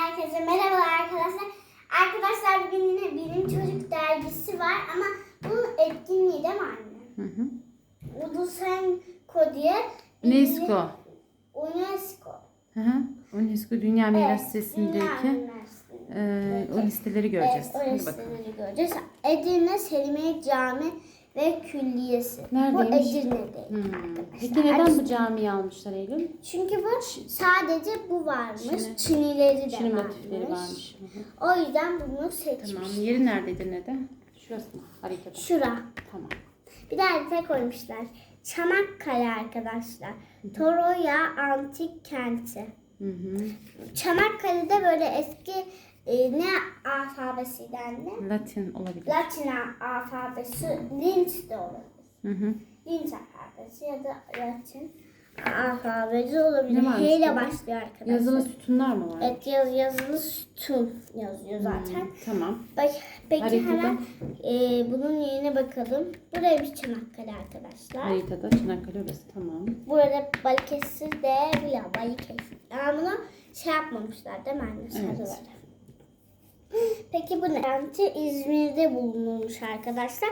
Herkese merhaba arkadaşlar. Arkadaşlar bugün yine Bilim Çocuk dergisi var ama bunun etkinliği değil mi anne? Hı hı. Ulusal diye UNESCO. UNESCO. Hı hı. UNESCO Dünya Miras Listesi'ndeki e, o listeleri göreceğiz. Evet, o Hadi bakalım. listeleri göreceğiz. Edirne Selimiye Cami ve Külliyesi. Bu Neredeymiş? Edirne'de. Hmm. Peki neden bu camiyi almışlar Eylül? Çünkü bu sadece bu varmış. Çin'i- Çinileri de Çin varmış. motifleri varmış. O yüzden bunu seçmiş. Tamam. Yeri neredeydi nede? Şurası mı? Haritada. Şura. Tamam. Bir de harita koymuşlar. Çanakkale arkadaşlar. Troya antik kenti. Hı hı. Çanakkale'de böyle eski e, ne alfabesiydi anne? Latin olabilir. Latin alfabesi, Linz de olabilir. Hı hı. Linz alfabesi ya da Latin alfabesi olabilir. Ne varmış H ile burada? başlıyor arkadaşlar. Yazılı sütunlar mı var? Evet yaz, yazılı sütun yazıyor zaten. Tamam. Bak, peki Haritada? hemen e, bunun yerine bakalım. Buraymış Çanakkale arkadaşlar. Haritada Çanakkale orası. Tamam. Burada Balıkesir de Villa Balıkesir. Ama bunu şey yapmamışlar değil mi anne? Sarıları. Peki bu ne? Kenti İzmir'de bulunmuş arkadaşlar.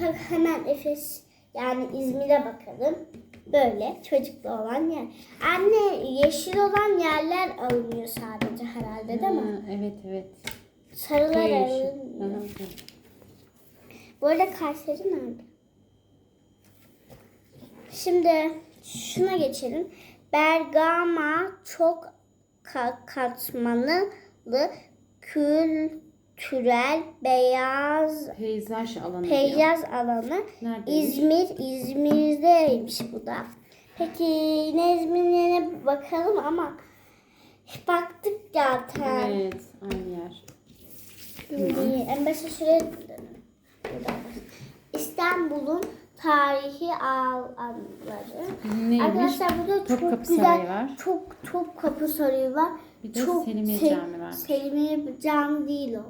Bak hemen Efes yani İzmir'e bakalım. Böyle çocuklu olan yer. Anne yeşil olan yerler alınıyor sadece herhalde değil mi? Ha, evet evet. Sarılar Köy yeşil. Alınmıyor. hı. Bu arada Kayseri nerede? Şimdi şuna geçelim. Bergama çok ka- katmanlı kültürel beyaz Peyzaj alanı diyor. peyzaj alanı. Neredeymiş? İzmir, İzmir'deymiş bu da. Peki yine bakalım ama baktık zaten. Evet. Aynı yer. Şimdi en başta başlayalım. İstanbul'un tarihi alanları. Neymiş? Arkadaşlar burada çok güzel, Sarayı var. çok Topkapı Sarayı var. Bir de çok Selimiye Se- Camii var. Selimiye Cami değil o.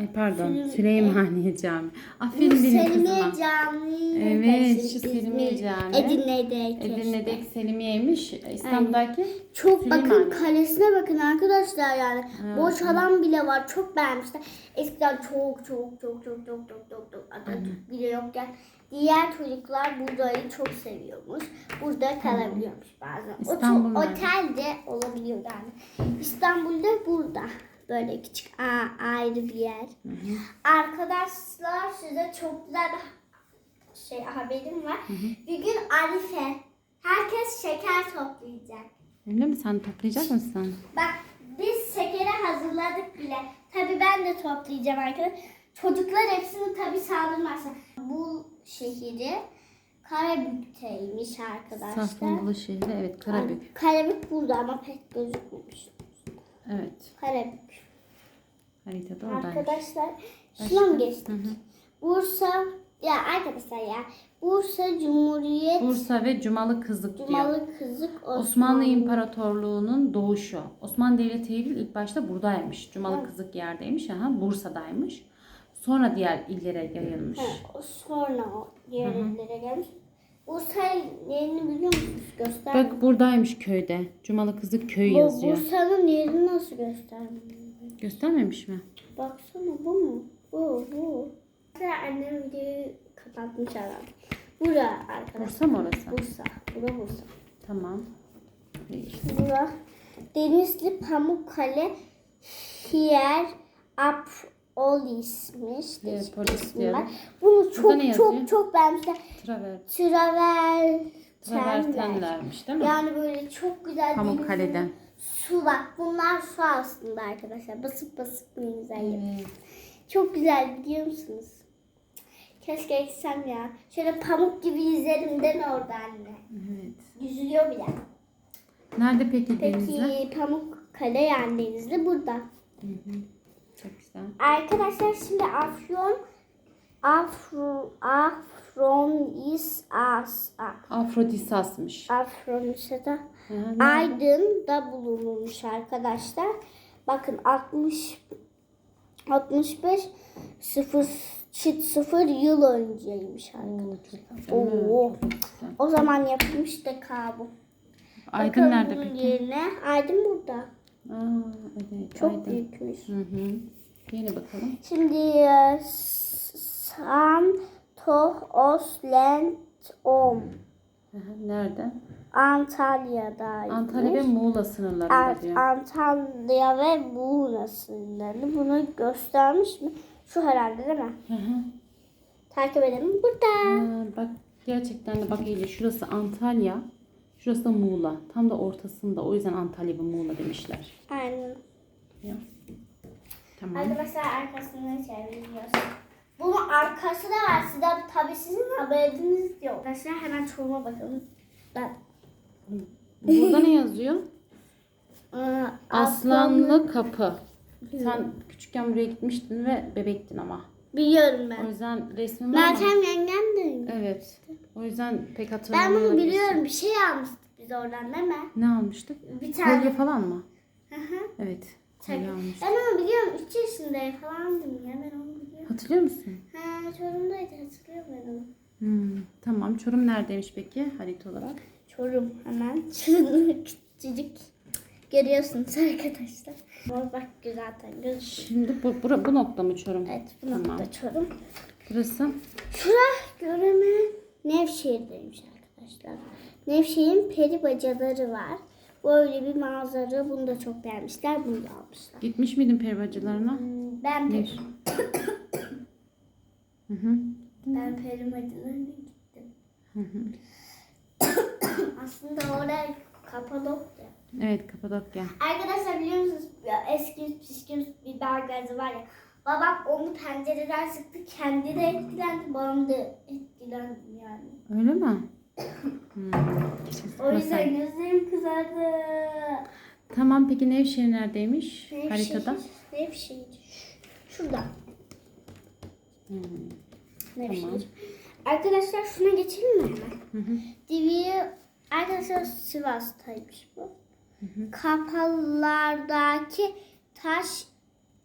Ay pardon. Selim- Süleymaniye Camii. Aferin benim Selimiye kızıma. Cami. Evet, şu Selimiye Camii. Edirne'deki. Edirne'deki Selimiye'ymiş. İstanbul'daki Çok bakın kalesine bakın arkadaşlar yani. Boş alan bile var. Çok beğenmişler. Eskiden çok çok çok çok çok çok çok çok Atatürk bile yokken diğer çocuklar burayı çok seviyormuş. Burada kalabiliyormuş bazen. O İstanbul çok, nerede? otel de olabiliyor yani. İstanbul'da burada. Böyle küçük a- ayrı bir yer. Arkadaşlar size çok güzel bir şey haberim var. Bir gün Arife. Herkes şeker toplayacak. Öyle mi? Sen toplayacak mısın? Bak biz şekeri hazırladık bile. Tabii ben de toplayacağım arkadaşlar. Çocuklar hepsini tabii saldırmazsa. Bu şehri Karabük'teymiş arkadaşlar. Safranbolu şehri. Evet. Karabük. Karabük burada ama pek gözükmemiş. Evet. Karabük. Haritada oradaymış. Arkadaşlar şuna mı geçtik? Hı hı. Bursa ya arkadaşlar ya Bursa Cumhuriyet Bursa ve Cumalı Kızık diyor. Cumalı Kızık Osmanlı. Osmanlı İmparatorluğu'nun doğuşu. Osmanlı Devleti ilk başta buradaymış. Cumalı Kızık yerdeymiş. Aha, Bursa'daymış. Sonra diğer illere yayılmış. Ha, sonra o diğer illere gelmiş. Bursa yerini biliyor musunuz? Göster. Bak buradaymış köyde. Cumalı Kızık köyü Bu yazıyor. Bursa'nın yerini nasıl göstermiyor? Göstermemiş mi? Baksana bu mu? Bu, bu. Mesela annem videoyu kapatmış adam. Bura arkadaşlar. Bursa mı orası? Bursa. Bura Bursa. Tamam. Bura Denizli Pamukkale Hier Apolis'miş. Bir Hierpolis ismi diyorum. Bunu çok ne çok çok beğenmişler. Traver. Travertenler. Travertenlermiş değil mi? Yani böyle çok güzel Pamukkale'den. Su bak bunlar su aslında arkadaşlar. Basıp basıp yapıyor. Evet. Çok güzel biliyor musunuz? Keşke gitsem ya. Şöyle pamuk gibi yüzerim deme orada anne. evet. Yüzülüyor bile. Nerede peki denizde? Peki Pamukkale yani denizli burada. Hı hı. Çok güzel. Arkadaşlar şimdi Afyon Afro Afronis As Afrodisas'mış. Afronisa'da. Aydın'da bulunmuş arkadaşlar. Bakın 60 65 0 0 yıl önceymiş arkadaşlar. Oo. O zaman yapılmış da kabul. Aydın Bakalım nerede bunun peki? Yerine. Aydın burada. Aa, evet. Çok Aydın. büyükmüş. Hı hı. Yeni bakalım. Şimdi e, Santos Land Om Hı hı. Nerede? Antalya'daymış. Antalya ve Muğla sınırlarında Ant- diyor. Antalya ve Muğla sınırlarını bunu göstermiş mi? Şu herhalde değil mi? Hı hı. Takip edelim. Burada. Aa, bak gerçekten de bak Eylül şurası Antalya. Şurası da Muğla. Tam da ortasında. O yüzden Antalya ve Muğla demişler. Aynen. Ya. Tamam. Arkadaşlar arkasını çeviriyoruz. Bunun arkası da var. Size tabii sizin haberiniz yok. Arkadaşlar hemen çoruma bakalım. Ben Burada ne yazıyor? Aslanlı kapı. Sen küçükken buraya gitmiştin ve bebektin ama. Biliyorum O ben. yüzden resmin var mı? Meltem yengem de. Evet. O yüzden pek Ben hatırlamıyorum. bunu biliyorum. Bir şey almıştık biz oradan değil mi? Ne almıştık? Bir tane. Kolye falan mı? Hı hı. Evet. Tabii. Kolye almıştık. Ben onu biliyorum. 3 yaşındayım falandım ya. Ben onu biliyorum. Hatırlıyor musun? Ha, Çorum'daydı. Hatırlıyorum ben onu. Hmm, tamam. Çorum neredeymiş peki harita olarak? Çorum hemen. Şunu küçücük. Görüyorsunuz arkadaşlar. Mor bak zaten gözüküyor. Şimdi bu, bura- bu nokta mı Çorum? Evet bu Tamam. nokta Çorum. Burası Şura göreme Nevşehir'deymiş arkadaşlar. Nevşehir'in peri bacaları var. Böyle bir manzara. Bunu da çok beğenmişler. Bunu da almışlar. gitmiş miydin peribacılarına? Hmm, Ben peri, Hı hı. ben peri bacalarına gittim. Hı hı. Aslında oraya Kapadokya. Evet Kapadokya. Arkadaşlar biliyor musunuz eski pişkin biber gazı var ya. Babam onu pencereden sıktı. Kendi de etkilendi. Babam da etkilendi yani. Öyle mi? Hmm. O yüzden gözlerim kızardı. Tamam peki Nevşehir neredeymiş Nevşehir. haritada? Nevşehir. Şurada. Hmm. Nevşehir. Tamam. Arkadaşlar şuna geçelim mi hemen? Hı hı. Divi'ye arkadaşlar Sivas'taymış bu. Kapalardaki taş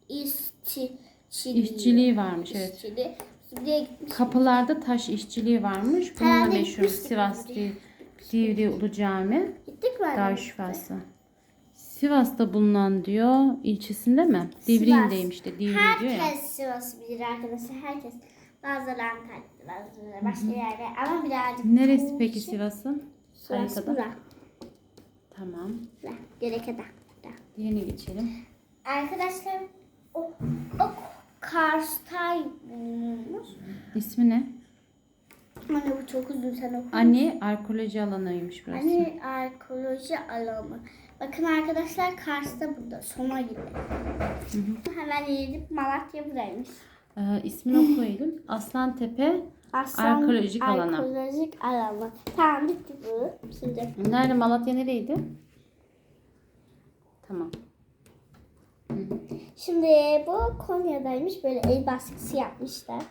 işçiliği. İşçiliği varmış evet. İşçiliği. Buraya gitmiş. Kapılarda taş işçiliği varmış. Bununla Herhalde meşhur gitmiştik Sivas Divri Ulu Cami. Gittik mi? anne? Darüşşafası. Sivas'ta bulunan diyor ilçesinde mi? Divriğindeymiş de Divri diyor ya. Herkes Sivas'ı bilir arkadaşlar. Herkes. Bazıları Antalya'da, bazıları başka yerde. Ama birazcık Neresi peki Sivas'ın? Sivas Haritada. bura. Tamam. Bura. Gerekede. Bura. Diğerine geçelim. Arkadaşlar o, o Kars'ta bulunmuş. İsmi ne? Anne bu çok uzun sen oku. Ani arkeoloji alanıymış burası. Anne arkeoloji alanı. Bakın arkadaşlar Kars'ta burada. Sona gibi. Hemen gidip Malatya buradaymış. Ee, ismini oku Eylül. Aslantepe Aslan Arkeolojik alanı. Arkeolojik alanı. Tamam bitti bu. Şimdi Nerede? Malatya nereydi? Tamam. Şimdi bu Konya'daymış. Böyle el baskısı yapmışlar.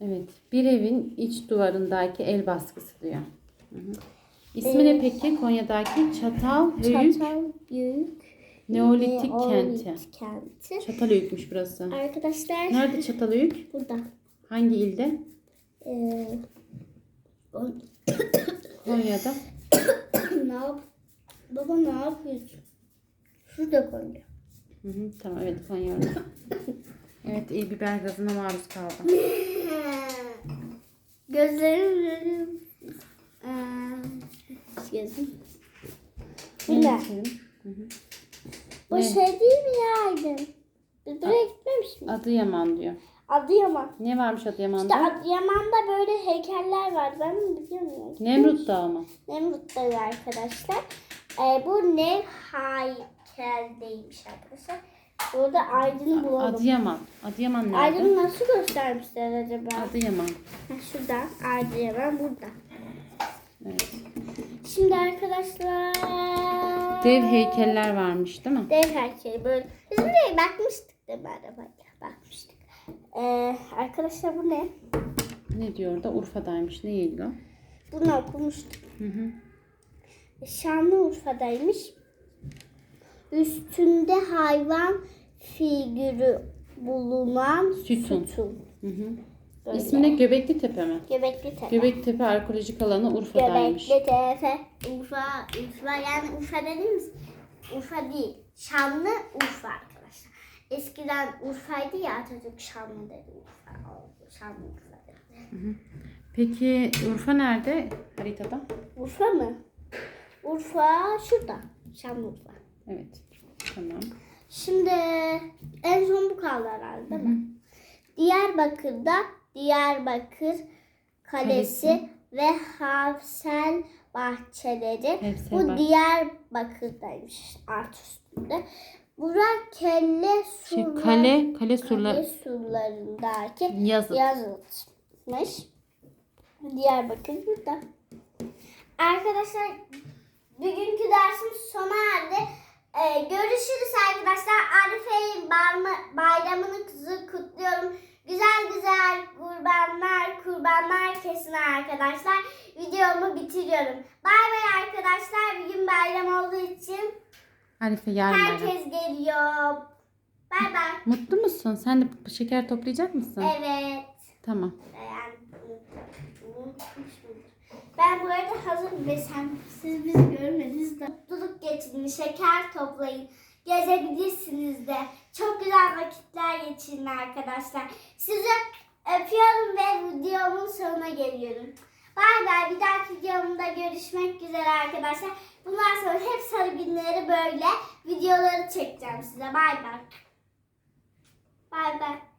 Evet. Bir evin iç duvarındaki el baskısı diyor. Hı hı. İsmi ne peki? Konya'daki Çatalhöyük Çatal büyük. Neolitik Neolitik kenti. kenti. Çatalhöyük'müş burası. Arkadaşlar Nerede Çatalhöyük? burada. Hangi ilde? Ee, Konya'da. ne yap? Baba ne yapıyorsun? Şurada Konya. Hı hı, tamam evet Konya orada. Evet iyi biber gazına maruz kaldım. Gözlerim gözlerim. Ee, gözüm. Ne? Geçelim. Bu Ne? şey değil mi ya Aydın? Biz buraya gitmemiş miyiz? Adıyaman diyor. Adıyaman. Ne varmış İşte Adıyaman'da? Adıyaman'da böyle heykeller var. Ben mi biliyorum ya? Nemrut Dağı mı? Nemrut'taydı arkadaşlar. Ee, bu ne heykeldeymiş arkadaşlar. Burada Aydın'ı bulalım. Adıyaman. Adıyaman nerede? Aydın'ı nasıl göstermişler acaba? Adıyaman. Ha, Şurada Adıyaman burada. Evet. Şimdi arkadaşlar Dev heykeller varmış değil mi? dev heykeli böyle. Biz buraya bakmıştık da merhaba bakmıştık. Ee, arkadaşlar bu ne? Ne diyor orada? Urfa'daymış. Ne ilgili? Bunu okumuştuk. Hı hı. Şanlıurfa'daymış. Üstünde hayvan figürü bulunan Sütun. sütun. Hı hı. Böyle. İsmi ne? Göbekli Tepe mi? Göbekli Tepe. Göbekli Arkeolojik Alanı Urfa'daymış. Göbekli Tepe. Urfa, Urfa yani Urfa dediğimiz Urfa değil. Şanlı Urfa arkadaşlar. Eskiden Urfa'ydı ya Atatürk Şanlı dedi Urfa oldu. Şanlı Urfa dedi. Peki Urfa nerede haritada? Urfa mı? Urfa şurada. Şanlıurfa. Evet. Tamam. Şimdi en son bu kaldı herhalde değil mi? Diyarbakır'da Diyarbakır Kalesi, Kalesi. ve Havsel bahçeleri. Havsel bu bah- Diyarbakır'daymış art üstünde. Burak Kelle Şey, surlar, kale, kale surlar kale surlarındaki yazıt. yazılmış. Diyarbakır burada. Arkadaşlar bugünkü dersimiz sona erdi. Ee, görüşürüz arkadaşlar. Arife'nin barma- bayramını kızı kutluyorum. Güzel güzel kurbanlar kurbanlar kesin arkadaşlar. Videomu bitiriyorum. Bay bay arkadaşlar. Bugün bayram olduğu için Arife yarın bayram. herkes geliyor. Bay bay. Mutlu musun? Sen de şeker toplayacak mısın? Evet. Tamam. Unutmuş mudur? Ben bu arada hazır ve sen siz bizi görmediniz de mutluluk geçirin, şeker toplayın, gezebilirsiniz de. Çok güzel vakitler geçirin arkadaşlar. Sizi öpüyorum ve videomun sonuna geliyorum. Bay bay. Bir dahaki videomda görüşmek üzere arkadaşlar. Bundan sonra hep sarı günleri böyle videoları çekeceğim size. Bay bay. Bay bay.